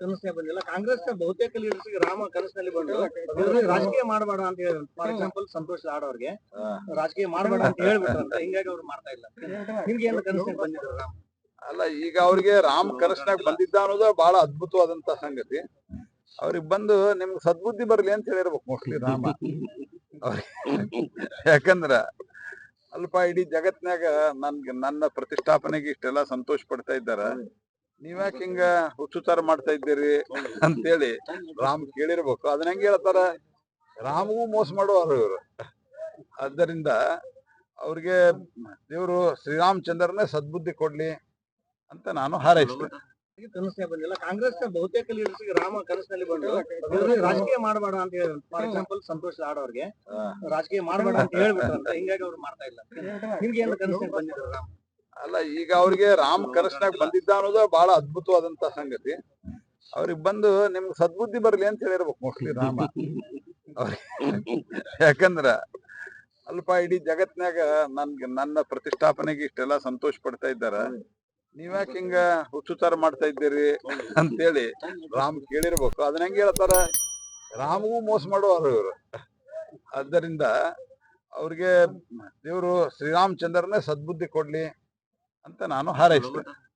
ಕನಸೇ ಬಂದಿಲ್ಲ. ಕಾಂಗ್ರೆಸ್ ಬಹುತೇಕ ಲೀಡರ್ಸ್ ರಾಮ ಕನಸಿನಲ್ಲಿ ಬಂದ್ರು. ರಾಜಕೀಯ ಮಾಡಬೇಡ ಅಂತ ಹೇಳಿ ಫಾರ್ ಎಕ್ಸಾಂಪಲ್ ಸಂತೋಷ್ ಆಡೋರ್ಗೆ ಅವ್ರಿಗೆ ರಾಜಕೀಯ ಮಾಡಬೇಡ ಅಂತ ಹೇಳ್ಬಿಟ್ರಂತ. ಹಿಂಗಾಗಿ ಅವ್ರು ಮಾಡ್ತಾ ಇಲ್ಲ. ನಿಮ್ಗೆ ಏನು ಕನಸಿನ ಬಂದಿದ್ರು ರಾಮ್? ಅಲ್ಲ ಈಗ ಅವ್ರಿಗೆ ರಾಮ್ ಕನಸಿನಾಗ ಬಂದಿದ್ದ ಅನ್ನೋದು ಬಹಳ ಅದ್ಭುತವಾದಂತ ಸಂಗತಿ. ಅವ್ರಿಗೆ ಬಂದು ನಿಮ್ಗೆ ಸದ್ಬುದ್ಧಿ ಬರ್ಲಿ ಅಂತ ಹೇಳಿರ್ಬೇಕು ಮೋಸ್ಟ್ಲಿ ರಾಮ. ಯಾಕಂದ್ರ ಅಲ್ಪ ಇಡೀ ಜಗತ್ನಾಗ ನನ್ಗೆ ನನ್ನ ಪ್ರತಿಷ್ಠಾಪನೆಗೆ ಇಷ್ಟೆಲ್ಲ ಸಂತೋಷ ಪಡ್ತಾ ಇದ್ದಾರ. ನೀವ್ಯಾಕೆ ಹಿಂಗ ಹುಚ್ಚುಚಾರ ಮಾಡ್ತಾ ಇದ್ದೀರಿ ಅಂತೇಳಿ ರಾಮ್ ಕೇಳಿರ್ಬೇಕು. ಅದನ್ನ ಹೆಂಗ ಹೇಳ್ತಾರ? ರಾಮಗೂ ಮೋಸ ಮಾಡುವರು ಇವರು. ಆದ್ದರಿಂದ ಅವ್ರಿಗೆ ದೇವರು ಶ್ರೀರಾಮಚಂದ್ರನೇ ಸದ್ಬುದ್ಧಿ ಕೊಡ್ಲಿ ಅಂತ ನಾನು ಹಾರೈಸ್ತೇನೆ. ಕನಸೇ ಬಂದಿಲ್ಲ. ಕಾಂಗ್ರೆಸ್ ಬಹುತೇಕ ಲೀಡರ್ಸ್ ರಾಮ ಕನಸಿನಲ್ಲಿ ಬಂದು ರಾಜಕೀಯ ಮಾಡಬೇಡ ಅಂತ ಹೇಳಿ ಫಾರ್ ಎಕ್ಸಾಂಪಲ್ ಸಂತೋಷ್ ಲಾಡ್ ಅವ್ರಿಗೆ. ರಾಜಕೀಯ ಮಾಡಬೇಡ ಅಂತ ಹೇಳ್ಬಿಟ್ಟು ಹಿಂಗಾಗಿ ಅವ್ರು ಮಾಡ್ತಾ ಇಲ್ಲ. ನಿಮ್ಗೆ ಏನು ಕನಸಿನಲ್ಲಿ ಬಂದಿದ್ರು ರಾಮ? ಅಲ್ಲ, ಈಗ ಅವ್ರಿಗೆ ರಾಮ್ ಕನಸ್ನಾಗ ಬಂದಿದ್ದ ಅನ್ನೋದು ಬಹಳ ಅದ್ಭುತವಾದಂತ ಸಂಗತಿ. ಅವ್ರಿಗೆ ಬಂದು ನಿಮ್ಗೆ ಸದ್ಬುದ್ಧಿ ಬರ್ಲಿ ಅಂತ ಹೇಳಿರ್ಬೇಕು ಮೋಸ್ಟ್ಲಿ ರಾಮ. ಯಾಕಂದ್ರ ಅಲ್ಪ ಇಡೀ ಜಗತ್ನಾಗ ನನ್ಗೆ, ನನ್ನ ಪ್ರತಿಷ್ಠಾಪನೆಗೆ ಇಷ್ಟೆಲ್ಲ ಸಂತೋಷ ಪಡ್ತಾ ಇದ್ದಾರ. ನೀವ್ಯಾಕೆ ಹಿಂಗ ಹುಚ್ಚುಚಾರ ಮಾಡ್ತಾ ಇದ್ದೀರಿ ಅಂತೇಳಿ ರಾಮ್ ಕೇಳಿರ್ಬೇಕು. ಅದನ್ನ ಹೆಂಗ್ ಹೇಳ್ತಾರ? ರಾಮಗೂ ಮೋಸ ಮಾಡುವವರು ಇವರು. ಆದ್ದರಿಂದ ಅವ್ರಿಗೆ ದೇವರು ಶ್ರೀರಾಮಚಂದ್ರನೇ ಸದ್ಬುದ್ಧಿ ಕೊಡ್ಲಿ. ಅಂತ ನಾನು ಹಾರೈಸ್ತೇನೆ.